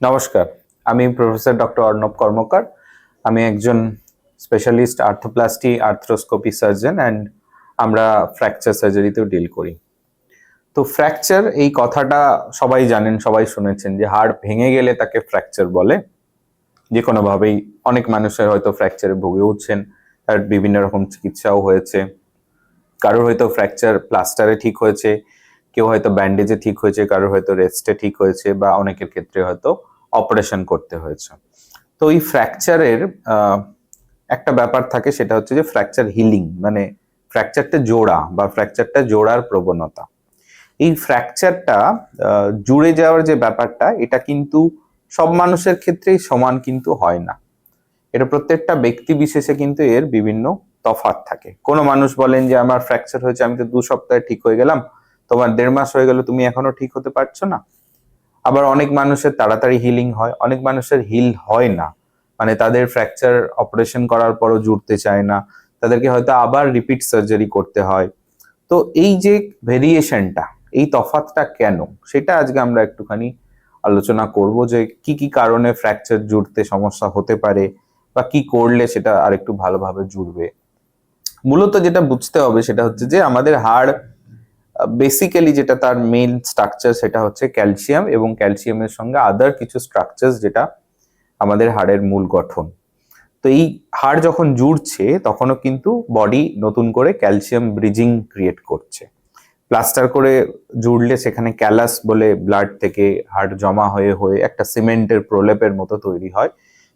নমস্কার, আমি professor doctor Arnab Karmakar. আমি একজন specialist arthroplasty arthroscopy surgeon and আমরা ফ্র্যাকচার সার্জারিতেও ডিল করি। তো ফ্র্যাকচার এই কথাটা সবাই জানেন, সবাই শুনেছেন যে হাড় ভেঙে গেলে তাকে ফ্র্যাকচার বলে। যে কোনোভাবেই অনেক মানুষের হয়তো ফ্র্যাকচারে ভুগে উঠছেন, তার বিভিন্ন রকম চিকিৎসাও হয়েছে। কারোর হয়তো ফ্র্যাকচার প্লাস্টারে ঠিক হয়েছে কেউ হয়তো ব্যান্ডেজে ঠিক হয়েছে, কারোর হয়তো রেস্টে ঠিক হয়েছে বা অনেকের ক্ষেত্রে হয়তো অপারেশন করতে হয়েছে। তো এই ফ্র্যাকচারের একটা ব্যাপার থাকে, সেটা হচ্ছে যে ফ্র্যাকচার হিলিং মানে ফ্র্যাকচারটা জোড়া বা ফ্র্যাকচারটা জোড়ার প্রবণতা। এই ফ্র্যাকচারটা জুড়ে যাওয়ার যে ব্যাপারটা, এটা কিন্তু সব মানুষের ক্ষেত্রেই সমান কিন্তু হয় না। এটা প্রত্যেকটা ব্যক্তি বিশেষে কিন্তু এর বিভিন্ন তফাৎ থাকে। কোনো মানুষ বলেন যে, আমার ফ্র্যাকচার হয়েছে, আমি তো দু সপ্তাহে ঠিক হয়ে গেলাম। তোমার দেড় মাস হয়ে গেল, তুমি এখনও ঠিক হতে পারছ না। আবার অনেক মানুষের তাড়াতাড়ি হিলিং হয়, অনেক মানুষের হিল হয় না। মানে তাদের ফ্র্যাকচার অপারেশন করার পরও জুড়তে চায় না। তাদেরকে হয়তো আবার রিপিট সার্জারি করতে হয়। তো এই যে ভেরিয়েশনটা এই তফাতটা কেন? সেটা আজকে আমরা একটুখানি আলোচনা করব যে কি কি কারণে ফ্র্যাকচার জুড়তে সমস্যা হতে পারে বা কি করলে সেটা আরেকটু ভালোভাবে জুড়বে। মূলত যেটা বুঝতে হবে সেটা হচ্ছে যে আমাদের হাড় বেসিক্যালি যেটা তার মেইন স্ট্রাকচার সেটা হচ্ছে ক্যালসিয়াম এবং ক্যালসিয়ামের সঙ্গে আদার কিছু স্ট্রাকচার যেটা আমাদের হাড়ের মূল গঠন। তো এই হাড় যখন জুড়ছে, তখনও কিন্তু বডি নতুন করে ক্যালসিয়াম ব্রিজিং ক্রিয়েট করছে। প্লাস্টার করে জুড়লে সেখানে ক্যালাস বলে ব্লাড থেকে হাড় জমা হয়ে হয়ে একটা সিমেন্টের প্রলেপের মতো তৈরি হয়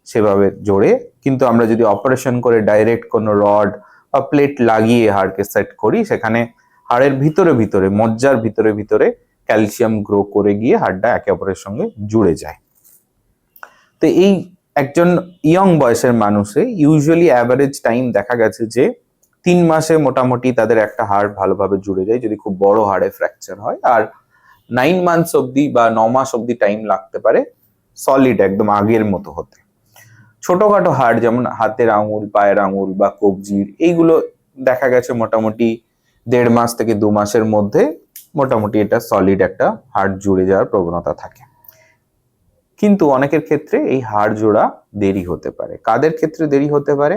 সেভাবে জোরে কিন্তু আমরা যদি অপারেশন করে ডাইরেক্ট কোনো রড বা প্লেট লাগিয়ে হাড়কে সেট করি, সেখানে হাড়ের ভিতরে ভিতরে, মজ্জার ভিতরে ভিতরে ক্যালসিয়াম গ্রো করে গিয়ে হাড়টা একে অপরের সঙ্গে জুড়ে যায়। তো এই একজন ইয়ং বয়সের মানুষে ইউজুয়ালি অ্যাভারেজ টাইম দেখা গেছে যে তিন মাসে মোটামুটি তাদের একটা হাড় ভালোভাবে জুড়ে যায়, যদি খুব বড় হাড়ে ফ্র্যাকচার হয়। আর নাইন মান্থস অবধি বা ন মাস অবধি টাইম লাগতে পারে সলিড একদম আগের মতো হতে। ছোটখাটো হাড় যেমন হাতের আঙুল, পায়ের আঙুল বা কবজির, এইগুলো দেখা গেছে মোটামুটি দেড় মাস থেকে দু মাসের মধ্যে মোটামুটি এটা সলিড একটা হাড় জুড়ে যাওয়ার প্রবণতা থাকে। কিন্তু অনেকের ক্ষেত্রে এই হাড় জোড়া দেরি হতে পারে। কাদের ক্ষেত্রে দেরি হতে পারে?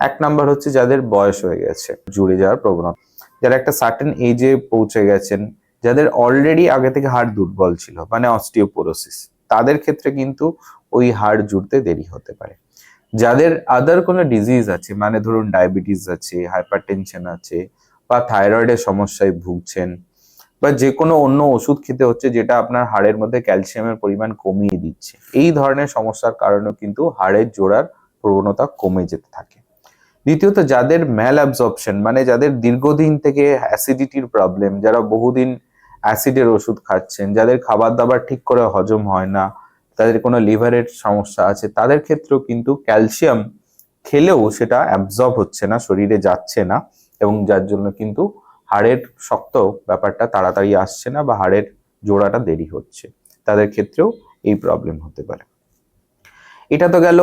এক নাম্বার হচ্ছে যাদের বয়স হয়ে গেছে, জুড়ে যাওয়ার প্রবণতা। যারা একটা সার্টেন এজে পৌঁছে গেছেন, যাদের অলরেডি আগে থেকে হাড় দুর্বল ছিল মানে অস্টিওপোরোসিস তাদের ক্ষেত্রে কিন্তু ওই হাড় জুড়তে দেরি হতে পারে। যাদের আদার কোনো ডিজিজ আছে মানে ধরুন ডায়াবেটিস আছে হাইপারটেনশন আছে বা থাইরয়েডের সমস্যায় ভুগছেন বা যে কোনো অন্য ওষুধ খেতে হচ্ছে যেটা আপনার হাড়ের মধ্যে ক্যালসিয়ামের পরিমাণ কমিয়ে দিচ্ছে। এই ধরনের সমস্যার কারণেও কিন্তু হাড়ের জোড়ার প্রবণতা কমে যেতে থাকে। দ্বিতীয়ত, যাদের ম্যাল অ্যাবজর্পশন মানে যাদের দীর্ঘদিন থেকে অ্যাসিডিটির প্রবলেম যারা বহুদিন অ্যাসিডের ওষুধ খাচ্ছেন, যাদের খাবার দাবার ঠিক করে হজম হয় না, তাদের কোনো লিভারের সমস্যা আছে, তাদের ক্ষেত্রেও কিন্তু ক্যালসিয়াম খেলেও সেটা অ্যাবজর্ব হচ্ছে না, শরীরে যাচ্ছে না। এবং যার জন্য কিন্তু হাড়ের শক্ত ব্যাপারটা তাড়াতাড়ি আসছে না বা হাড়ের জোড়াটা দেরি হচ্ছে। তাদের ক্ষেত্রেও এই প্রবলেম হতে পারে। এটা তো গেল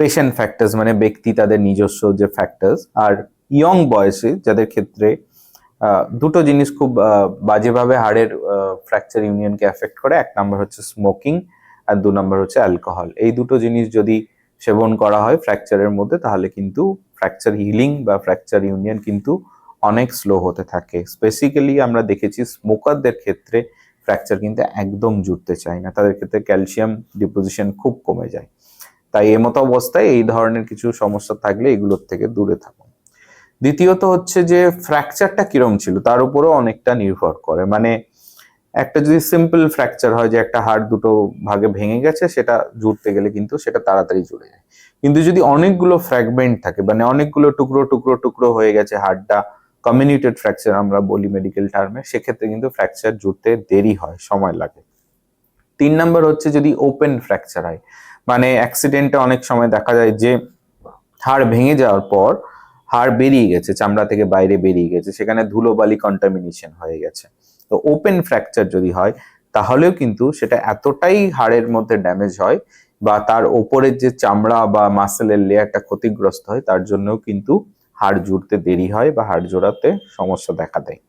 পেশেন্ট ফ্যাক্টরস মানে ব্যক্তি তাদের নিজস্ব যে ফ্যাক্টরস আর ইয়ং বয়সে যাদের ক্ষেত্রে দুটো জিনিস খুব বাজেভাবে হাড়ের ফ্র্যাকচার ইউনিয়নকে এফেক্ট করে। এক নম্বর হচ্ছে স্মোকিং আর দু নম্বর হচ্ছে অ্যালকোহল এই দুটো জিনিস যদি সেবন করা হয় ফ্র্যাকচারের মধ্যে, তাহলে কিন্তু ফ্র্যাকচার হিলিং বা ফ্র্যাকচার ইউনিয়ন কিন্তু অনেক স্লো হতে থাকে। স্পেসিক্যালি আমরা দেখেছি স্মোকারদের ক্ষেত্রে ফ্র্যাকচার কিন্তু একদম জুড়তে চায় না। তাদের ক্ষেত্রে ক্যালসিয়াম ডিপোজিশন খুব কমে যায়। তাই এমতো অবস্থায় এই ধরনের কিছু সমস্যা থাকলে এগুলোর থেকে দূরে থাকুন। দ্বিতীয়ত হচ্ছে যে ফ্র্যাকচারটা কিরম ছিল, তার উপরেও অনেকটা নির্ভর করে। মানে একটা যদি সিম্পল ফ্র্যাকচার হয় যে একটা হাড় দুটো ভাগে ভেঙে গেছে, সেটা জুড়তে গেলে কিন্তু সেটা তাড়াতাড়ি জুড়ে যায়। কিন্তু যদি অনেকগুলো ফ্র্যাগমেন্ট থাকে মানে অনেকগুলো টুকরো টুকরো টুকরো হয়ে গেছে হাড়টা কমিউনিটেড ফ্র্যাকচার আমরা বলি মেডিকেল টার্মে সেক্ষেত্রে কিন্তু ফ্র্যাকচার জুড়তে দেরি হয়, সময় লাগে। তিন নাম্বার হচ্ছে যদি ওপেন ফ্র্যাকচার হয় মানে অ্যাক্সিডেন্টে অনেক সময় দেখা যায় যে হাড় ভেঙে যাওয়ার পর হাড় বেরিয়ে গেছে, চামড়া থেকে বাইরে বেরিয়ে গেছে, সেখানে ধুলোবালি কন্টামিনেশন হয়ে গেছে। তো ওপেন ফ্র্যাকচার যদি হয়, তাহলেও কিন্তু সেটা এতটাই হাড়ের মধ্যে ড্যামেজ হয় বা তার ওপরের যে চামড়া বা মাসেলের লেয়ারটা ক্ষতিগ্রস্ত হয়, তার জন্যও কিন্তু হাড় জুড়তে দেরি হয় বা হাড় জোড়াতে সমস্যা দেখা দেয়।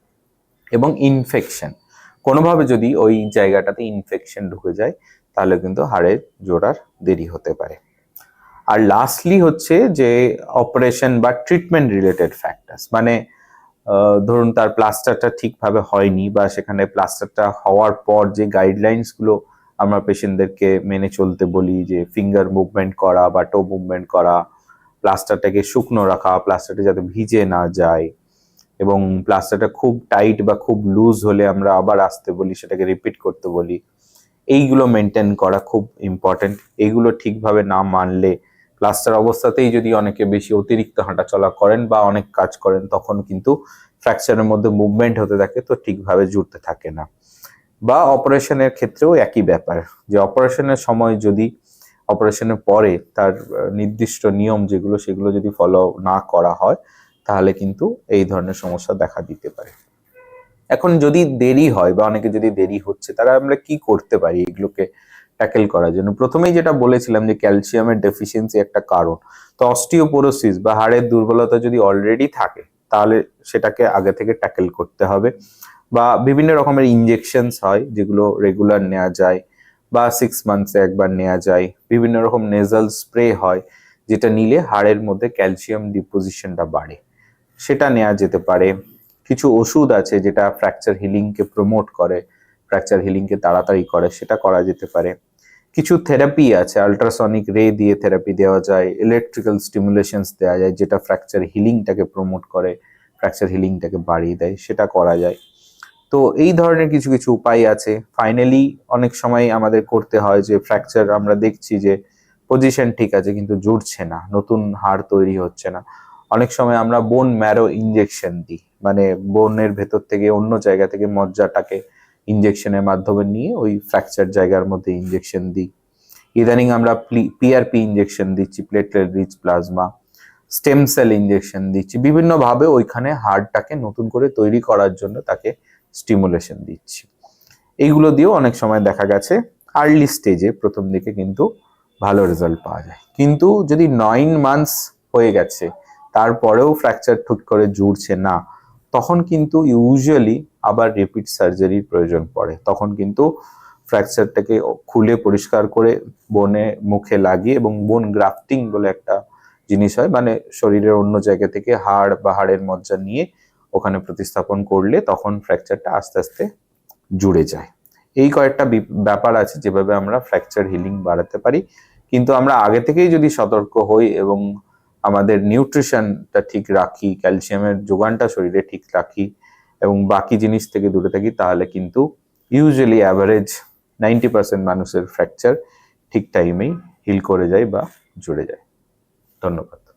এবং ইনফেকশন কোনোভাবে যদি ওই জায়গাটাতে ইনফেকশন ঢুকে যায়, তাহলে কিন্তু হাড়ের জোড়ার দেরি হতে পারে। আর লাস্টলি হচ্ছে যে অপারেশন বা ট্রিটমেন্ট রিলেটেড ফ্যাক্টরস মানে ধরুন তার প্লাস্টারটা ঠিকভাবে হয়নি বা সেখানে প্লাস্টারটা হওয়ার পর যে গাইডলাইন্সগুলো আমরা পেশেন্টদেরকে মেনে চলতে বলি, যে ফিঙ্গার মুভমেন্ট করা বা টো মুভমেন্ট করা, প্লাস্টারটাকে শুকনো রাখা, প্লাস্টারটা যাতে ভিজে না যায় এবং প্লাস্টারটা খুব টাইট বা খুব লুজ হলে আমরা আবার আসতে বলি, সেটাকে রিপিট করতে বলি। এইগুলো মেনটেন করা খুব ইম্পর্টেন্ট এইগুলো ঠিকভাবে না মানলে প্লাস্টার অবস্থাতেই যদি অনেকে বেশি অতিরিক্ত হাঁটাচলা করেন বা অনেক কাজ করেন, তখন কিন্তু ফ্র্যাকচারের মধ্যে মুভমেন্ট হতে থাকে, তো ঠিকভাবে জুড়তে থাকে না। বা অপারেশনের ক্ষেত্রেও একই ব্যাপার, যে অপারেশনের সময় যদি অপারেশনের পরে তার নির্দিষ্ট নিয়ম যেগুলো, সেগুলো যদি ফলো না করা হয়, তাহলে কিন্তু এই ধরনের সমস্যা দেখা দিতে পারে। এখন যদি দেরি হয় বা অনেকে যদি দেরি হচ্ছে, তারা আমরা কি করতে পারি? এগুলোকে ট্যাকেল করার জন্য। প্রথমেই যেটা বলেছিলাম যে ক্যালসিয়ামের ডেফিসিয়েন্সি একটা কারণ। তো অস্টিওপোরোসিস বা হাড়ের দুর্বলতা যদি অলরেডি থাকে, তাহলে সেটাকে আগে থেকে ট্যাকেল করতে হবে। বা বিভিন্ন রকমের ইনজেকশনস হয়, যেগুলো রেগুলার নেওয়া যায়, বা সিক্স মান্থসে একবার নেওয়া যায়। বিভিন্ন রকম নেজাল স্প্রে হয়, যেটা নিলে হাড়ের মধ্যে ক্যালসিয়াম ডিপোজিশনটা বাড়ে। সেটা নেওয়া যেতে পারে। কিছু ওষুধ আছে যেটা ফ্র্যাকচার হিলিংকে প্রমোট করে ফ্র্যাকচার হিলিংকে তাড়াতাড়ি করে, সেটা করা যেতে পারে। কিছু থেরাপি আছে আল্ট্রাসনিক রে দিয়ে থেরাপি দেওয়া যায় ইলেকট্রিক্যাল স্টিমুলেশনস দেওয়া যায়, যেটা ফ্র্যাকচার হিলিংটাকে প্রমোট করে ফ্র্যাকচার হিলিংটাকে বাড়িয়ে দেয়, সেটা করা যায়। তো এই ধরনের কিছু কিছু উপায় আছে। ফাইনালি অনেক সময় আমাদের করতে হয় যে ফ্র্যাকচার আমরা দেখছি যে পজিশন ঠিক আছে, কিন্তু জুড়ছে না, নতুন হাড় তৈরি হচ্ছে না। অনেক সময় আমরা বোন ম্যারো ইনজেকশন দিই মানে বোনের ভেতর থেকে অন্য জায়গা থেকে মজ্জাটাকে ইনজেকশনের মাধ্যমে নিয়ে ওই ফ্র্যাকচার জায়গার মধ্যে ইনজেকশন দিই। ইদানিং আমরা পিআরপি ইনজেকশন দিচ্ছি platelet rich plasma stem cell injection দিচ্ছি, বিভিন্নভাবে ওইখানে হাড়টাকে নতুন করে তৈরি করার জন্য তাকে স্টিমুলেশন দিচ্ছি। এইগুলো দিয়েও অনেক সময় দেখা গেছে আর্লি স্টেজে প্রথম দিকে কিন্তু ভালো রেজাল্ট পাওয়া যায়। কিন্তু যদি নাইন মান্থস হয়ে গেছে, তারপরেও ফ্র্যাকচার ঠিক করে জুড়ছে না, তখন কিন্তু ইউজুয়ালি আবার রিপিট সার্জারির প্রয়োজন পড়ে। তখন কিন্তু ফ্র্যাকচারটাকে খুলে পরিষ্কার করে বনে মুখে লাগিয়ে এবং বোন গ্রাফটিং বলে একটা জিনিস হয় মানে শরীরের অন্য জায়গা থেকে হাড় বা হাড়ের মজ্জা নিয়ে ওখানে প্রতিস্থাপন করলে তখন ফ্র্যাকচারটা আস্তে আস্তে জুড়ে যায়। এই কয়েকটা ব্যাপার আছে যেভাবে আমরা ফ্র্যাকচার হিলিং বাড়াতে পারি। কিন্তু আমরা আগে থেকেই যদি সতর্ক হই এবং আমাদের নিউট্রিশনটা ঠিক রাখি ক্যালসিয়ামের যোগানটা শরীরে ঠিক রাখি এবং বাকি জিনিস থেকে দূরে থাকি, তাহলে কিন্তু ইউজুয়ালি অ্যাভারেজ নাইনটি পার্সেন্ট মানুষের ফ্র্যাকচার ঠিক টাইমেই হিল করে যায় বা জুড়ে যায়। ধন্যবাদ।